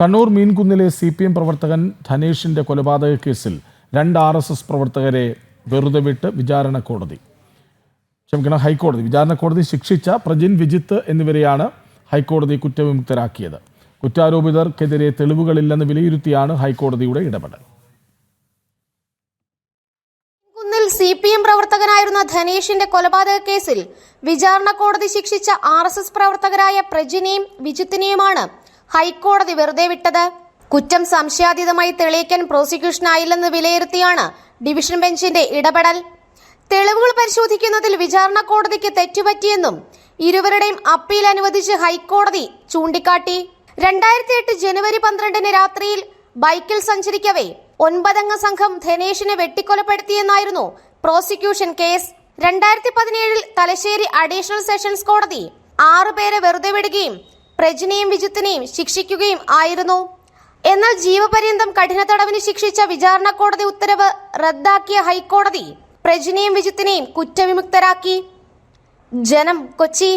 കണ്ണൂർ മീൻകുന്നിലെ C P M പ്രവർത്തകൻ ധനേഷിന്റെ കൊലപാതക കേസിൽ രണ്ട് ആർ എസ് എസ് പ്രവർത്തകരെ വെറുതെ വിട്ട് വിചാരണ കോടതി. ക്ഷമിക്കണം ഹൈക്കോടതി. വിചാരണ കോടതി ശിക്ഷിച്ച പ്രജിൻ വിജിത്ത് എന്നിവരെയാണ് ഹൈക്കോടതി കുറ്റവിമുക്തരാക്കിയത്. കുറ്റാരോപിതർക്കെതിരെ തെളിവുകളില്ലെന്ന് വിലയിരുത്തിയാണ് ഹൈക്കോടതിയുടെ ഇടപെടൽ. സി പി എം പ്രവർത്തകനായിരുന്ന ധനേഷിന്റെ കൊലപാതക കേസിൽ വിചാരണ കോടതി ശിക്ഷിച്ച ആർ എസ് എസ് പ്രവർത്തകരായ പ്രജിനെയും വിജിത്തിനെയുമാണ് ഹൈക്കോടതി വെറുതെ വിട്ടത്? കുറ്റം സംശയാതീതമായി തെളിയിക്കാൻ പ്രോസിക്യൂഷൻ ആയില്ലെന്ന് വിലയിരുത്തിയാണ് ഡിവിഷൻ ബെഞ്ചിന്റെ ഇടപെടൽ. തെളിവുകൾ പരിശോധിക്കുന്നതിൽ വിചാരണ കോടതിക്ക് തെറ്റുപറ്റിയെന്നും ഇരുവരുടെയും അപ്പീൽ അനുവദിച്ച് ഹൈക്കോടതി ചൂണ്ടിക്കാട്ടി. രണ്ടായിരത്തി എട്ട് ജനുവരി പന്ത്രണ്ടിന് രാത്രിയിൽ ബൈക്കിൽ സഞ്ചരിക്കവേ ഒൻപതംഗ സംഘം ധനേഷിനെ വെട്ടിക്കൊലപ്പെടുത്തിയെന്നായിരുന്നു പ്രോസിക്യൂഷൻ കേസ്. രണ്ടായിരത്തി പതിനേഴിൽ തലശ്ശേരി അഡീഷണൽ സെഷൻസ് കോടതി ആറുപേരെ വെറുതെ വിടുകയും പ്രജിനെയും വിജിത്തിനെയും ശിക്ഷിക്കുകയും ആയിരുന്നു. എന്നാൽ ജീവപര്യന്തം കഠിന തടവിന് ശിക്ഷിച്ച വിചാരണ കോടതി ഉത്തരവ് റദ്ദാക്കിയ ഹൈക്കോടതി പ്രജിനെയും വിജിത്തിനെയും കുറ്റവിമുക്തരാക്കി. ജനം കൊച്ചി.